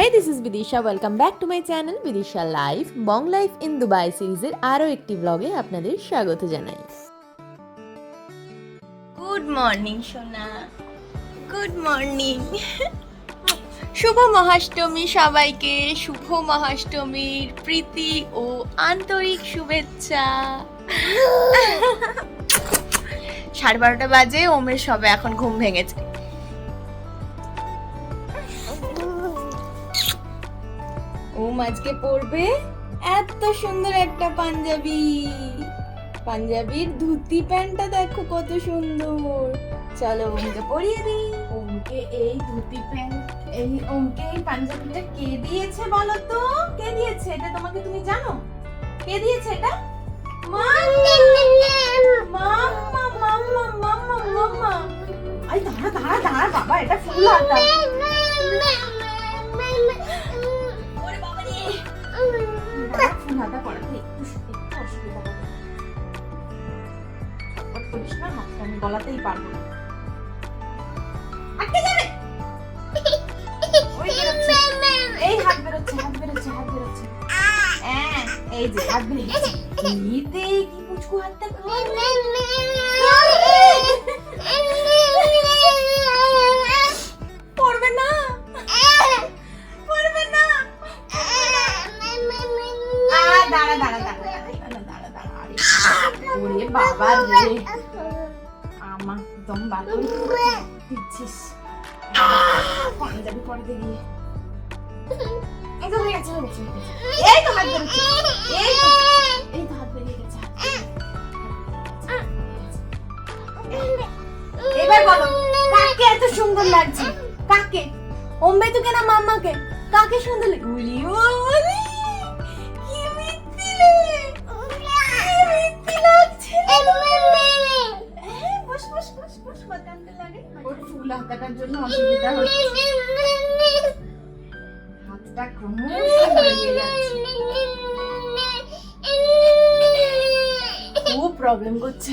Hey this is Bidisha welcome back to my channel Bidisha life Bong life in Dubai সিরিজের আরও একটি ব্লগে আপনাদের স্বাগত জানাই। গুড মর্নিং সোনা। গুড মর্নিং শুভ মহাষ্টমী সবাইকে। শুভ মহাষ্টমীর প্রীতি ও আন্তরিক শুভেচ্ছা। সাড়ে বারোটা বাজে ওমের সবে এখন ঘুম ভেঙেছে। ওম আজকে পরবে এত সুন্দর একটা পাঞ্জাবি। পাঞ্জাবির ধুতি প্যান্টটা দেখো কত সুন্দর। চলো ওমকে পরিয়ে দিই। ওমকে এই ধুতি প্যান্ট, এই ওমকে এই পাঞ্জাবিটা কে দিয়েছে বলো তো? কে দিয়েছে এটা তোমাকে তুমি জানো? কে দিয়েছে এটা? মাম্মা! মাম্মা মাম্মা মাম্মা আই দাঁড়া দাঁড়া দাঁড়া, বাবা, এটা ফুল হাতা। ফুল হাতা একটু একটু অসুবিধা হবে করিস না হাতটা আমি গলাতেই পারব না। এই হাত বেরোচ্ছে হাত বেরোচ্ছে হাত বেরোচ্ছে। হ্যাঁ এই যে হাত বেরিয়েছে ইতে কি পুচকু হাতটা এবার বলো কাকে এত সুন্দর লাগছে? কাকে? ওম্বে তো কেনা মাম্মাকে? কাকে সুন্দর লাগে উলি কি হাতটা ক্রমশ বেরিয়ে যাচ্ছে। খুব প্রবলেম করছে।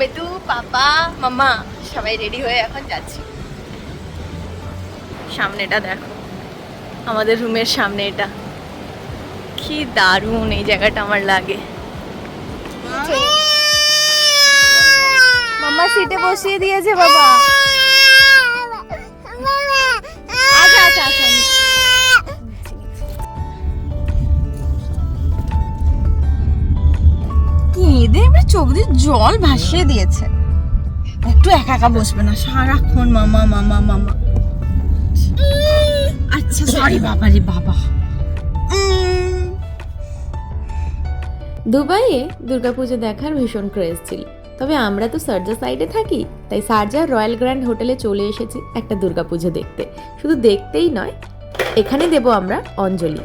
মেদু পাপা, মামা সবাই রেডি হয়ে এখন যাচ্ছি। সামনেটা দেখো। আমাদের রুমের সামনে এটা কি দারুণ এই জায়গাটা আমার লাগে। মামা সিটে বসিয়ে দিয়েছে বাবা। চোখ দিয়ে জল ভাসিয়ে দিয়েছে। একটু একা একা বসবে না, সারাক্ষণ মামা মামা মামা। আচ্ছা সরি বাবা রে, বাবা। দুবাইয়ে দুর্গাপুজো দেখার ভীষণ ক্রেজ ছিল। তবে আমরা তো সার্জা সাইডে থাকি, তাই সার্জার রয়্যাল গ্র্যান্ড হোটেলে চলে এসেছি একটা দুর্গাপুজো দেখতে। শুধু দেখতেই নয়, এখানে দেব আমরা অঞ্জলি।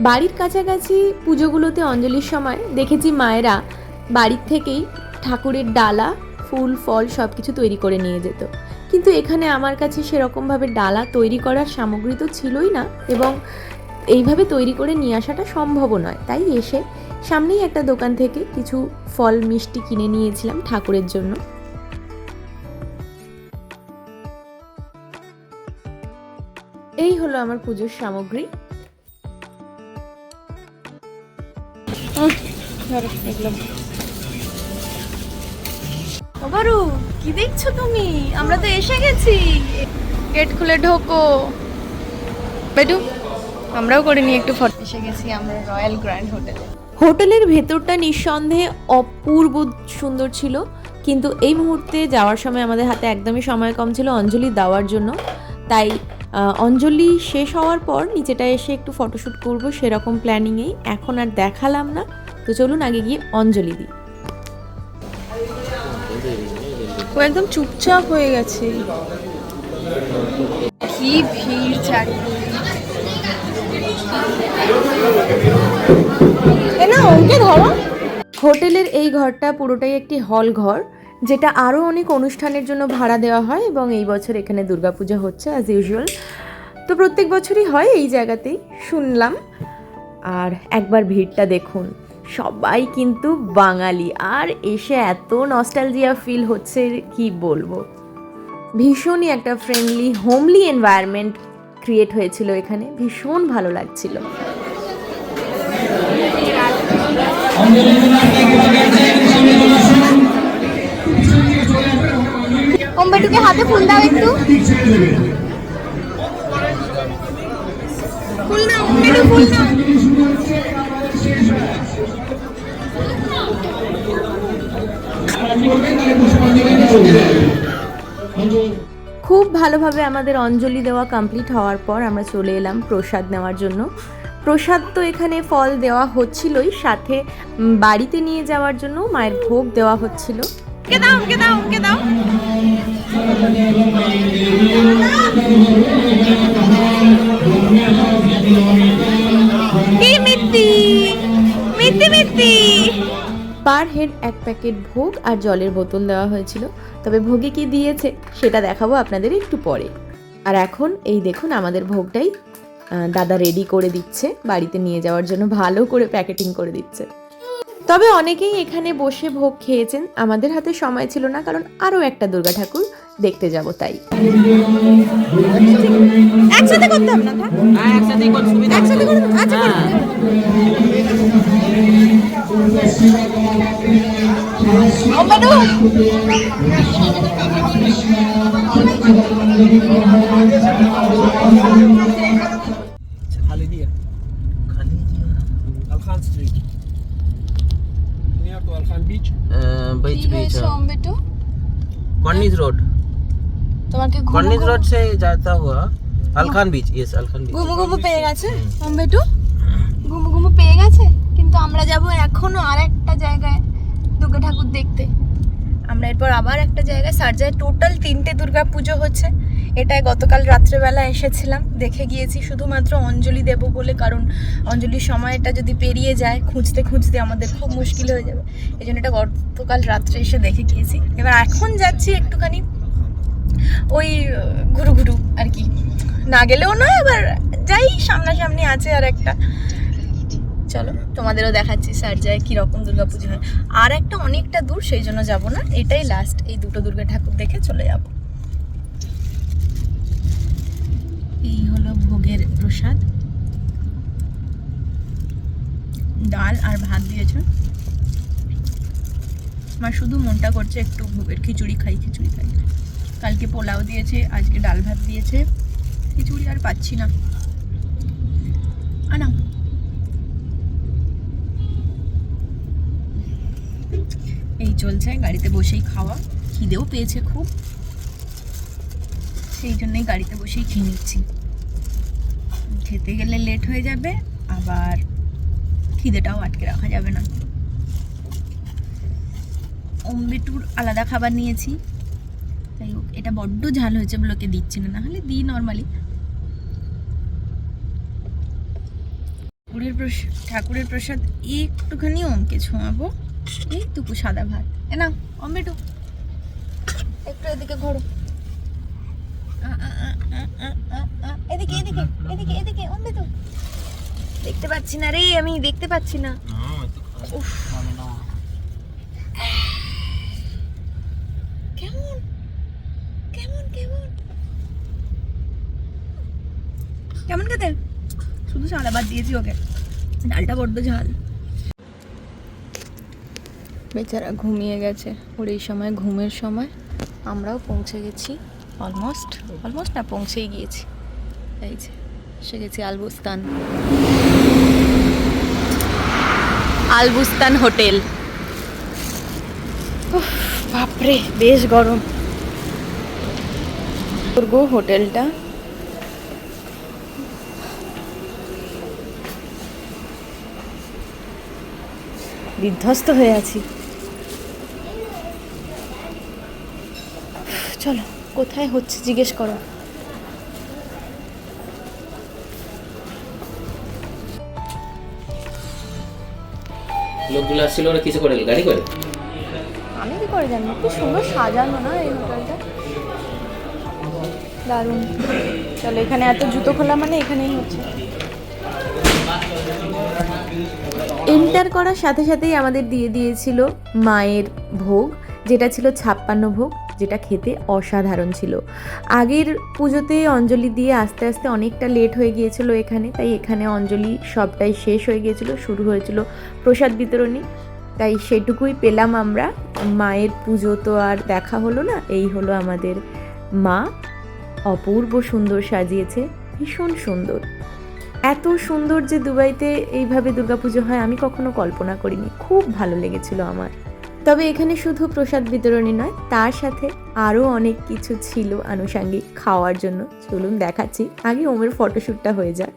বাড়ির কাছাকাছি পুজোগুলোতে অঞ্জলির সময় দেখেছি মায়েরা বাড়ির থেকেই ঠাকুরের ডালা, ফুল, ফল সব কিছু তৈরি করে নিয়ে যেত। কিন্তু এখানে আমার কাছে সেরকমভাবে ডালা তৈরি করার সামগ্রী তো ছিলই না এবং এইভাবে তৈরি করে নিয়ে আসাটা সম্ভবও নয়। তাই এসে সামনেই একটা দোকান থেকে কিছু ফল, মিষ্টি কিনে নিয়েছিলাম ঠাকুরের জন্য। এই হলো আমার পুজোর সামগ্রী। কি দেখছ তুমি আমরা তো এসে গেছি গেট খুলে ঢোকো বেটু আমরাও করে নিয়ে একটু ফটো এসে গেছি আমরা রয়্যাল গ্র্যান্ড হোটেলে হোটেলের ভেতরটা নিঃসন্দেহে অপূর্ব সুন্দর ছিল কিন্তু এই মুহূর্তে যাওয়ার সময় আমাদের হাতে একদমই সময় কম ছিল অঞ্জলি দেওয়ার জন্য তাই অঞ্জলি শেষ হওয়ার পর নিচেটা এসে একটু ফটোশ্যুট করব সেরকম প্ল্যানিংয়েই এখন আর দেখালাম না। তো চলুন আগে গিয়ে অঞ্জলি দিই। ও একদম চুপচাপ হয়ে গেছে। কি ভিড় চারিদিকে। না ওকে ধরো। হোটেলের এই ঘরটা পুরোটাই একটি হল ঘর। যেটা আরও অনেক অনুষ্ঠানের জন্য ভাড়া দেওয়া হয় এবং এই বছর এখানে দুর্গাপূজা হচ্ছে অ্যাজ ইউজুয়াল তো প্রত্যেক বছরই হয় এই জায়গাতেই, শুনলাম। আর একবার ভিড়টা দেখুন, সবাই কিন্তু বাঙালি। আর এসে এত নস্টালজিয়া ফিল হচ্ছে, কি বলব? ভীষণই একটা ফ্রেন্ডলি হোমলি এনভায়রনমেন্ট ক্রিয়েট হয়েছিল এখানে, ভীষণ ভালো লাগছিল। হাতে ফুল দাও একটু। ফুল একটু ফুল খুব ভালোভাবে আমাদের অঞ্জলি দেওয়া কমপ্লিট হওয়ার পর আমরা চলে এলাম প্রসাদ নেওয়ার জন্য। প্রসাদ তো এখানে ফল দেওয়া হচ্ছিলই সাথে বাড়িতে নিয়ে যাওয়ার জন্য মায়ের ভোগ দেওয়া হচ্ছিল। কে দাও কে দাও কে দাও। পার হেড এক প্যাকেট ভোগ আর জলের বোতল দেওয়া হয়েছিল। তবে ভোগে কি দিয়েছে, সেটা দেখাবো আপনাদের একটু পরে। আর এখন, এই দেখুন, আমাদের ভোগটাই দাদা রেডি করে দিচ্ছে, বাড়িতে নিয়ে যাওয়ার জন্য ভালো করে প্যাকেটিং করে দিচ্ছে। তবে অনেকেই এখানে বসে ভোগ খেয়েছেন। আমাদের হাতে সময় ছিল না কারণ আরও একটা দুর্গা ঠাকুর দেখতে যাব তাই। একসাথে না একসাথে আচ্ছা দেবো। কম্বাটু খালি দিয়ে খালি দিয়ে Alkhan Street. Near to Alkhan Beach. बीच কি बीच হয়েছে অম্বেটু कॉर्निस रोड তোমাকে ঘুমো कॉर्निस ঘুমো- रोड से जाता हुआ अलखान बीच यस अलखान बीच ঘুমো ঘুমো পেয়ে গেছে অম্বেটু ঘুমো ঘুমো পেয়ে গেছে কিন্তু আমরা যাব এখনো আর একটা জায়গায় দুর্গা ঠাকুর দেখতে আমরা এরপর আবার একটা জায়গায় সার্জায় টোটাল তিনটে দুর্গা পুজো হচ্ছে এটায় গতকাল রাত্রেবেলা এসেছিলাম, দেখে গিয়েছি শুধুমাত্র অঞ্জলি দেব বলে, কারণ অঞ্জলির সময়টা যদি পেরিয়ে যায়, খুঁজতে খুঁজতে আমাদের খুব মুশকিল হয়ে যাবে। এই জন্য এটা গতকাল রাত্রে এসে দেখে গিয়েছি। এবার এখন যাচ্ছি একটুখানি ওই ঘুরু ঘুরু আর কি। না গেলেও নয় এবার যাই সামনাসামনি আছে আর একটা। চলো, তোমাদেরও দেখাচ্ছি, স্যার সার্জায় কীরকম দুর্গা পুজো হয়। আর একটা অনেকটা দূর, সেই জন্য যাব না। এটাই লাস্ট এই দুটো দুর্গা ঠাকুর দেখে চলে যাব এই হলো ভোগের প্রসাদ। ডাল আর ভাত দিয়েছে। আমার শুধু মনটা করছে একটু খিচুড়ি খাই খিচুড়ি খাই। কালকে পোলাও দিয়েছে, আজকে ডাল ভাত দিয়েছে। খিচুড়ি আর পাচ্ছি না। আনা। এই চলছে গাড়িতে বসেই খাওয়া। খিদেও পেয়েছে খুব। সেই জন্যই গাড়িতে বসেই খেয়ে নিচ্ছি। খেতে গেলে লেট হয়ে যাবে, আবার খিদেটাও আটকে রাখা যাবে না। অম্বিটুর আলাদা খাবার নিয়েছি। তাই হোক, এটা বড্ড ঝাল হয়েছে বলে দিচ্ছি না, নাহলে দিই নর্মালি ঠাকুরের প্রসাদ ঠাকুরের প্রসাদ একটুখানি ওমকে ছোঁয়াবো। এইটুকু সাদা ভাত। এ না অম্বেটু একটু এদিকে ঘোরো। এদিকে এদিকে এদিকে এদিকে অম্বেটু দেখতে পাচ্ছি না রে আমি দেখতে পাচ্ছি না। কেমন? কেমন কেমন? কেমন খেতে? শুধু ঝাল আবার দিয়েছি ওকে। ডালটা বড্ড ঝাল। বেচারা ঘুমিয়ে গেছে। ওর এই সময় ঘুমের সময় আমরাও পৌঁছে গেছি। অলমোস্ট অলমোস্ট না, পৌঁছেই গিয়েছি। এই যে, এসে গেছি আলবুস্তান। আলবুস্তান হোটেল। বাপরে, বেশ গরম। গো হোটেলটা। বিধ্বস্ত হয়ে আছি। চলো। কোথায় হচ্ছে জিজ্ঞেস করো। লোকগুলো আসছিল ওরা কিছু করে গাড়ি করে? আমি কি করে জানব কি সুন্দর সাজানো না এই হোটেলটা? দারুণ। চলো এখানে এত জুতো খোলা মানে এখানেই হচ্ছে। এন্টার করার সাথে সাথেই আমাদের দিয়ে দিয়েছিল মায়ের ভোগ যেটা ছিল ছাপ্পান্ন ভোগ। যেটা খেতে অসাধারণ ছিল। আগের পুজোতে অঞ্জলি দিয়ে আস্তে আস্তে অনেকটা লেট হয়ে গিয়েছিল এখানে, তাই এখানে অঞ্জলি সবটাই শেষ হয়ে গিয়েছিল, শুরু হয়েছিল প্রসাদ বিতরণী। তাই সেটুকুই পেলাম আমরা। মায়ের পুজো তো আর দেখা হলো না, এই হলো আমাদের মা। অপূর্ব সুন্দর সাজিয়েছে, ভীষণ সুন্দর। এত সুন্দর যে দুবাইতে এইভাবে দুর্গাপুজো হয়, আমি কখনো কল্পনা করিনি। খুব ভালো লেগেছিল আমার। তবে এখানে শুধু প্রসাদ বিতরণী নয় তার সাথে আরও অনেক কিছু ছিল আনুষাঙ্গিক খাওয়ার জন্য। চলুন দেখাচ্ছি আগে ওমের ফটোশ্যুটটা হয়ে যাক।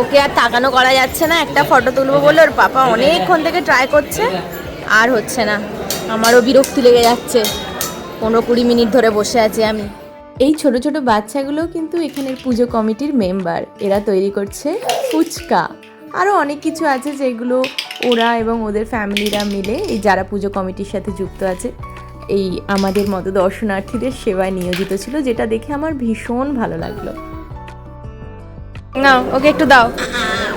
ওকে আর তাকানো করা যাচ্ছে না একটা ফটো তুলবো বলে ওর পাপা অনেকক্ষণ থেকে ট্রাই করছে আর হচ্ছে না। আমারও বিরক্তি লেগে যাচ্ছে। পনেরো কুড়ি মিনিট ধরে বসে আছি আমি। এই ছোট ছোট বাচ্চাগুলো কিন্তু এখানের পুজো কমিটির মেম্বার এরা তৈরি করছে ফুচকা। আরও অনেক কিছু আছে যেগুলো ওরা এবং ওদের ফ্যামিলিরা মিলে এই যারা পুজো কমিটির সাথে যুক্ত আছে, এই আমাদের মতো দর্শনার্থীদের সেবায় নিয়োজিত ছিল, যেটা দেখে আমার ভীষণ ভালো লাগল। না ওকে একটু দাও,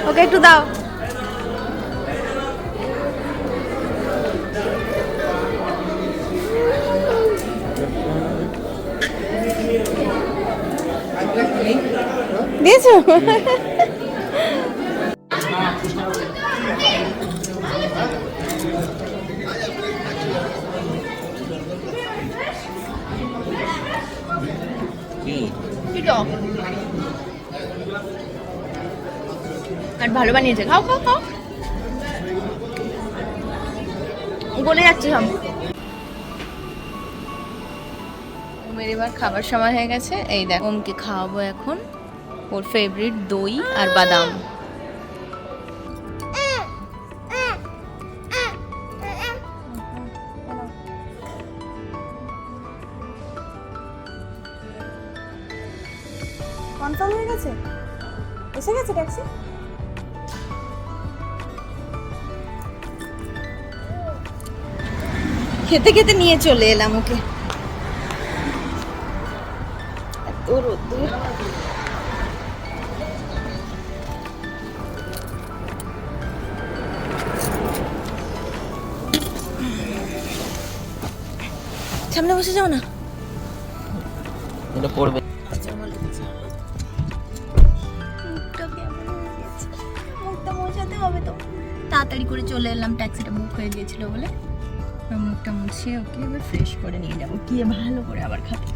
ওকে একটু দাও। দিয়েছ? আর ভালো বানিয়েছে। খাও খাও খাও। গলে যাচ্ছে সব। এবার খাবার সময় হয়ে গেছে। এই দেখ, ওমকে খাওয়াবো এখন। ওর ফেভারিট দই আর বাদাম। খেতে খেতে নিয়ে চলে এলাম ওকে। এত রোদ্দুর। সামনে বসে যাও না। এটা পড়বে। তাড়াতাড়ি করে চলে এলাম ট্যাক্সিটা বুক হয়ে গিয়েছিল বলে। মুখটা মুছিয়ে ওকে এবার ফ্রেশ করে নিয়ে যাব। গিয়ে ভালো করে আবার খাবে।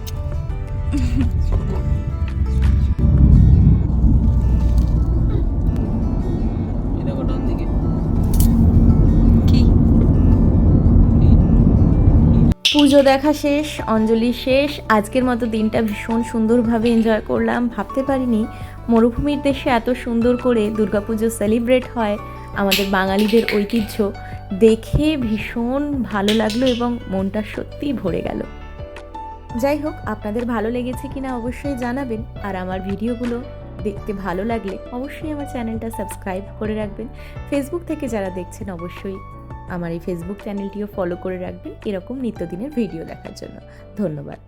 পুজো দেখা শেষ অঞ্জলি শেষ। আজকের মতো দিনটা ভীষণ সুন্দরভাবে এনজয় করলাম। ভাবতে পারিনি মরুভূমির দেশে এত সুন্দর করে দুর্গাপুজো সেলিব্রেট হয়। আমাদের বাঙালিদের ঐতিহ্য দেখে ভীষণ ভালো লাগল এবং মনটা সত্যিই ভরে গেল। যাই হোক, আপনাদের ভালো লেগেছে কিনা অবশ্যই জানাবেন আর আমার ভিডিওগুলো দেখতে ভালো লাগলে অবশ্যই আমার চ্যানেলটা সাবস্ক্রাইব করে রাখবেন। ফেসবুক থেকে যারা দেখছেন অবশ্যই আমার এই ফেসবুক চ্যানেলটিও ফলো করে রাখবেন এরকম নিত্যদিনের ভিডিও দেখার জন্য। ধন্যবাদ।